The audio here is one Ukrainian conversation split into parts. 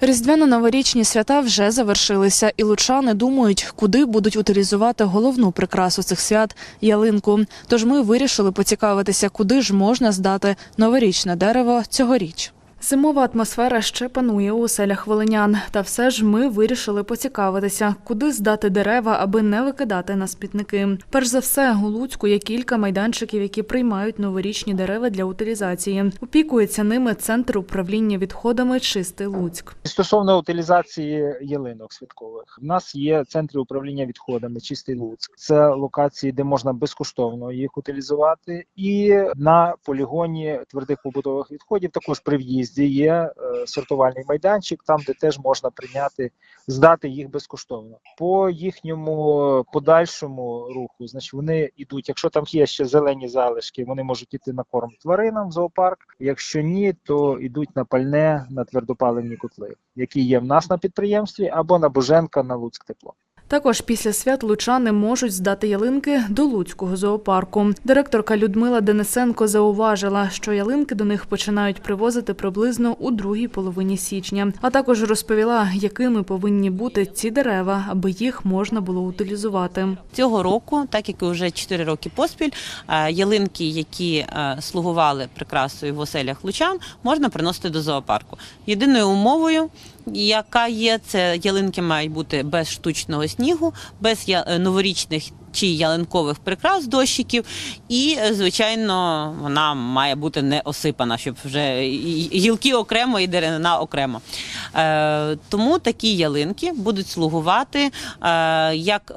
Різдвяно-новорічні свята вже завершилися, і лучани думають, куди будуть утилізувати головну прикрасу цих свят ялинку. Тож ми вирішили поцікавитися, куди ж можна здати новорічне дерево цьогоріч. Зимова атмосфера ще панує у оселях волинян. Та все ж ми вирішили поцікавитися, куди здати дерева, аби не викидати на смітники. Перш за все, у Луцьку є кілька майданчиків, які приймають новорічні дерева для утилізації. Опікується ними центр управління відходами Чистий Луцьк. Стосовно утилізації ялинок святкових, в нас є центри управління відходами Чистий Луцьк. Це локації, де можна безкоштовно їх утилізувати. І на полігоні твердих побутових відходів також при в'їзді є е, сортувальний майданчик, там де теж можна прийняти, здати їх безкоштовно. По їхньому подальшому руху, значить, вони йдуть. Якщо там є ще зелені залишки, вони можуть іти на корм тваринам в зоопарк. Якщо ні, то йдуть на пальне на твердопаливні котли, які є в нас на підприємстві, або на Боженка на Луцьк тепло. Також після свят лучани можуть здати ялинки до Луцького зоопарку. Директорка Людмила Денисенко зауважила, що ялинки до них починають привозити приблизно у другій половині січня. А також розповіла, якими повинні бути ці дерева, аби їх можна було утилізувати. Цього року, так як і вже 4 роки поспіль, е, ялинки, які е, слугували прикрасою в оселях лучан, можна приносити до зоопарку. Єдиною умовою, яка є, це ялинки мають бути без штучного снігу, без е, новорічних чи ялинкових прикрас дощиків, і е, звичайно вона має бути не осипана, щоб вже гілки окремо і деревина окремо. Е, тому такі ялинки будуть слугувати як.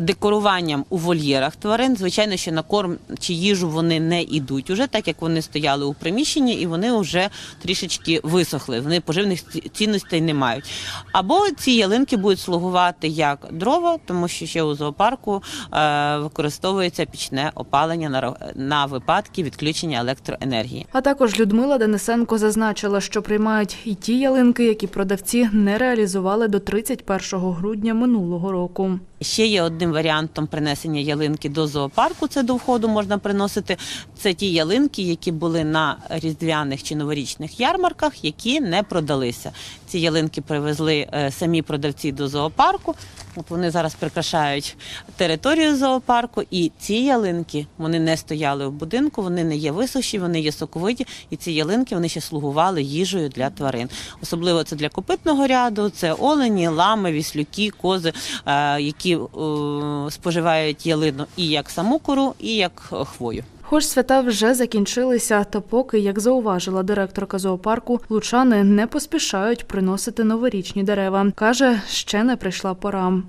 Декоруванням у вольєрах тварин, звичайно, що на корм чи їжу вони не йдуть уже, так як вони стояли у приміщенні і вони вже трішечки висохли. Вони поживних цінностей не мають. Або ці ялинки будуть слугувати як дрова, тому що ще у зоопарку е, використовується пічне опалення на, на випадки відключення електроенергії. А також Людмила Денисенко зазначила, що приймають і ті ялинки, які продавці не реалізували до 31 грудня минулого року. Ще є одним варіантом принесення ялинки до зоопарку. Це до входу можна приносити. Це ті ялинки, які були на різдвяних чи новорічних ярмарках, які не продалися. Ці ялинки привезли е, самі продавці до зоопарку. От вони зараз прикрашають територію зоопарку, і ці ялинки вони не стояли в будинку, вони не є висуші, вони є соковиті, і ці ялинки вони ще слугували їжею для тварин. Особливо це для копитного ряду, це олені, лами, віслюки, кози, е, які е, споживають ялину і як саму кору, і як хвою. Хоч свята вже закінчилися, та поки, як зауважила директорка зоопарку, лучани не поспішають приносити новорічні дерева. Каже, ще не прийшла пора.